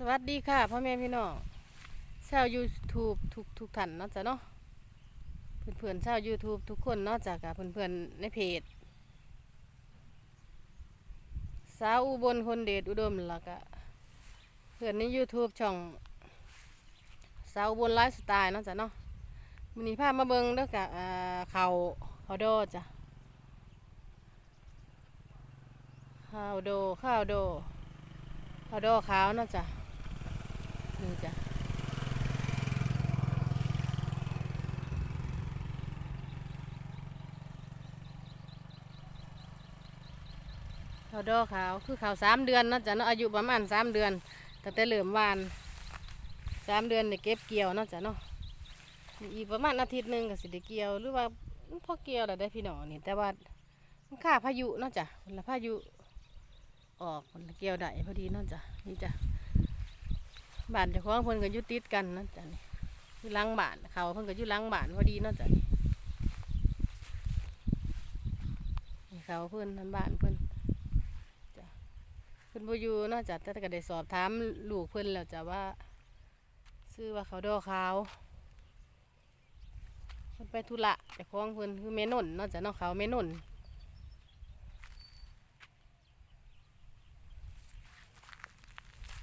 สวัสดีค่ะพ่อแม่พี่น้องชาว YouTube ทุกทุกท่านเนาะจ้ะเนาะเพื่อนๆชาว YouTube ทุกคนเนาะจากกับเพื่อนๆในเพจสาวอุบลคนเดชอุดมแล้วก็เพื่อนใน YouTube ช่องสาวอุบลไลฟ์สไตล์เนาะจ้ะเนาะวันนี้พามาเบิ่งเด้อกะอ่าเขาเขาโดจ้ะข้าวโดข้าวโดข้าวโดขาวเนาะจ้ะ นี่จ้ะขาดอขาว คือขาวสามเดือนนาะจ้ะเนาะอายุประมาณสามเดือนตั้งแต่เริ่มวานสามเดือนได้เก็บเกี่ยวนาะจ้ะเนาะอีกประมาณอาทิตย์หนึ่งก็สิได้เกี่ยวหรือว่าพ่อเกี่ยวแล้วได้พี่น้องนี่แต่ว่ามันค่าพายุเนาะจ้ะมันละพายุออกมันละเกี่ยวได้พอดีเนาะจ้ะนี่จ้ะ บ้านเจ้าของเพิ่นก็อยู่ติดกันนะจ้ะนี่อยู่ลังบ้านเขาเพิ่นก็อยู่หลังบ้านพอดีเนาะจ้ะนี่เขาเพิ่นทำบ้านเพิ่นจ้ะเพิ่นบ่อยู่เนาะจ้ะแต่ก็ได้สอบถามลูกเพิ่นแล้วจ้ะว่าซื้อว่าเขาดอขาวเพิ่นไปธุระเจ้าของเพิ่นคือแม่นนเนาะจ้ะเนาะเขาแม่นน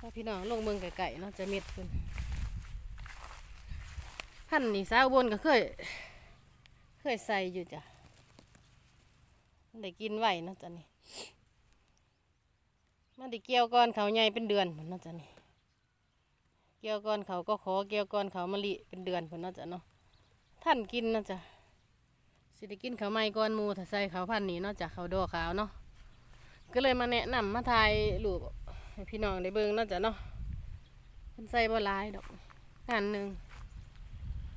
ถ้าพี่น้องลงเมืองไก่ๆเนาะจะเม็ดขึ้นพันธุ์นี่สาวบนก็เคย เคยใส่อยู่จ้ะได้กินไหวเนาะจ้ะนี่มันได้เกี่ยวก้อนเขาใหญ่เป็นเดือนพุ่นเนาะจ้ะนี่เกี่ยวก้อนเขาก็ขอเกี่ยวก้อนเขามะลิเป็นเดือนพุ่นเนาะจ้ะเนาะท่านกินเนาะจ้ะสิได้กินเขาไม่ก้อนมูถ้าใส่เขาพันธุ์นี้เนาะจ้ะเขาวดอขาวเนาะก็เลยมาแนะนำมาทายรูป ให้พี่น้องได้เบิ่งเนาจะเนาะมันใส่บ่ลายดอกงานหนึ่ง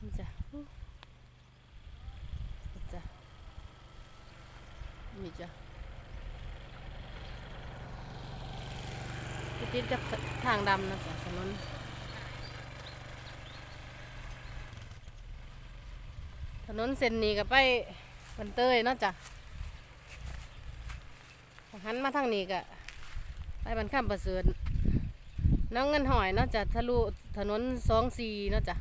นี่จ้ะนี่จ้ะนี่จ้ะไปติดกับทางดำนะจ้ะถนนถนนเส้นนี้ก็ไปบันเตยเนาะจ้ะหันมาทางนี้ก็ ไปบันข้ามประเสริฐน้องเงินหอยเนาะจะทะลุถนนสองสี่เนาะจ้ะ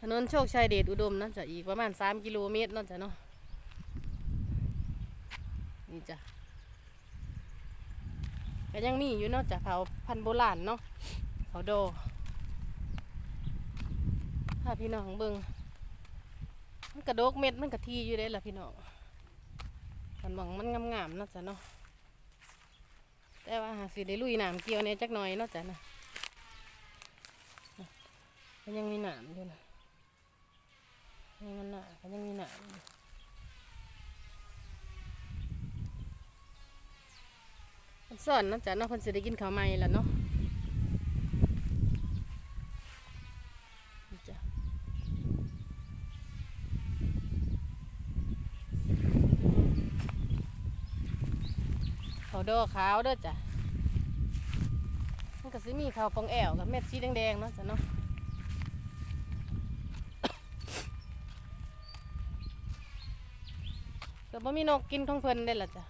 ถนนโชคชัยเดชอุดมเนาะจ้ะอีกประมาณสามกิโลเมตรเนาะจ้ะเนาะนี่จ้ะก็ยังมีอยู่เนาะจ้ะเผาพันโบราณเนาะเขาโดถ้าพี่น้องเบิงมันกระโดกเม็ดมันกระทีอยู่ได้ล่ะพี่น้องมันหวังมันงามๆเนาะจ้ะเนาะ แต่ว่าหาสิได้ลุยหนามเกี่ยวเนี่ยจักหน่อยเนาะจ้ะนะมันยังมีหนามอยู่นะมันหนามันยังมีหนามอยู่มันสอนเนาะจ้ะเนาะคนสิได้กินข้าวใหม่แล้วเนาะนี่จ้ะ ข้าวดอขาวเด้อจ้ะมันก็สิมีข้าวปองแอวกับเม็ดสีแดงๆเนาะจ้ะเนาะก็บ่มีนกกินของเพิ่นได้ล่ะจ้ะ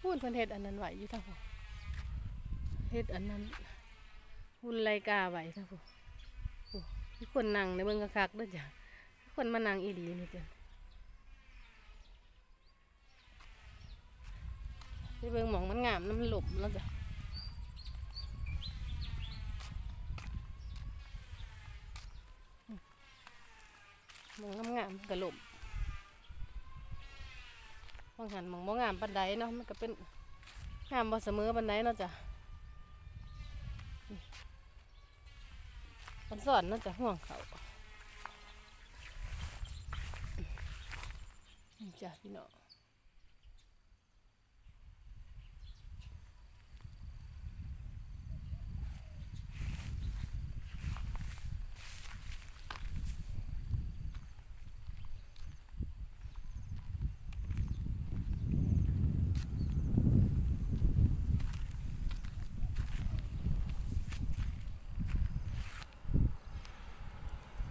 พูนเพิ่นเฮ็ดอันนั้นไหวอยู่ทางผมเฮ็ดอันนั้นหุ่นไรกาไหว้ทางผมโอ้คนนั่งในเบิ่งคักๆเด้อจ้ะคนมานั่งอีหลีนี่จ้ะ ไปเบิ่งหมองมันงามน้ำมันหลบแล้วจ้ะมองงามๆกระหล่มบางหันมองบ่งามปันไดเนาะมันก็เป็นงามบ่เสมอปันไดเนาะจ้ะมันสอนเนาะจ้ะห่วงเขาจ้ะพี่น้อง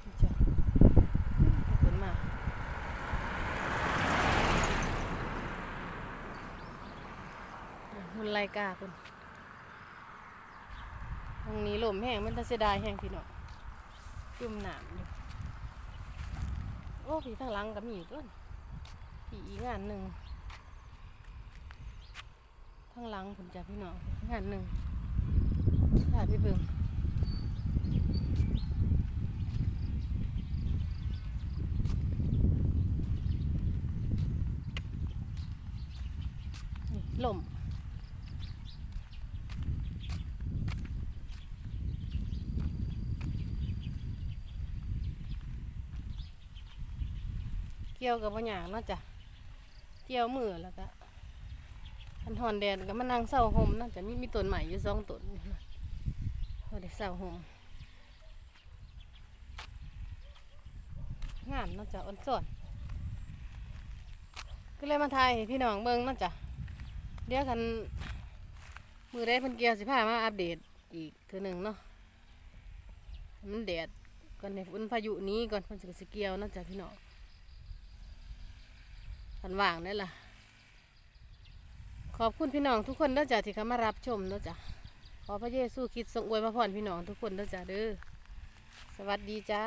นี่จ้ะขอบคุณมากหุ่นไร กาคุณางนี้ลมแห้งมันจะเสียดายแห้งพี่น้องจุ่มน้ำอยู่ โอ้พี่ทางหลังก็มีอีกต้นพี่อีกงานหนึ่งทางหลังผมจะพี่น้องงานหนึ่งถ่ายพี่เบิ่งลม เกี่ยวกับปัญญางเนาะจ้ะเกี่ยวมือแล้วก็ทันหอนแดดก็มานั่งเศร้าห่มเนาะจะมีมีต้นใหม่อยู่สองต้นเราได้เศร้าห่มงามเนาะจ้ะอ่อนสอนก็เลยมาถ่ายพี่น้องเบิ่งเนาะจ้ะเดี๋ยวกันมือได้เพิ่นเกียวสิพามาอัปเดตอีกเทือหนึ่งเนาะมันแดดก่อนในฝนพายุนี้ก่อนเพิ่นสิสิเกี่ยวนาะจ้ะพี่น้อง ทันว่างนี่ล่ะ ขอบคุณพี่น้องทุกคนเด้อจ้ะที่เข้ามารับชมเด้อจ้ะขอพระเยซูคริสต์ทรงอวยพระพรพี่น้องทุกคนเด้อจ้ะเด้อสวัสดีจ้า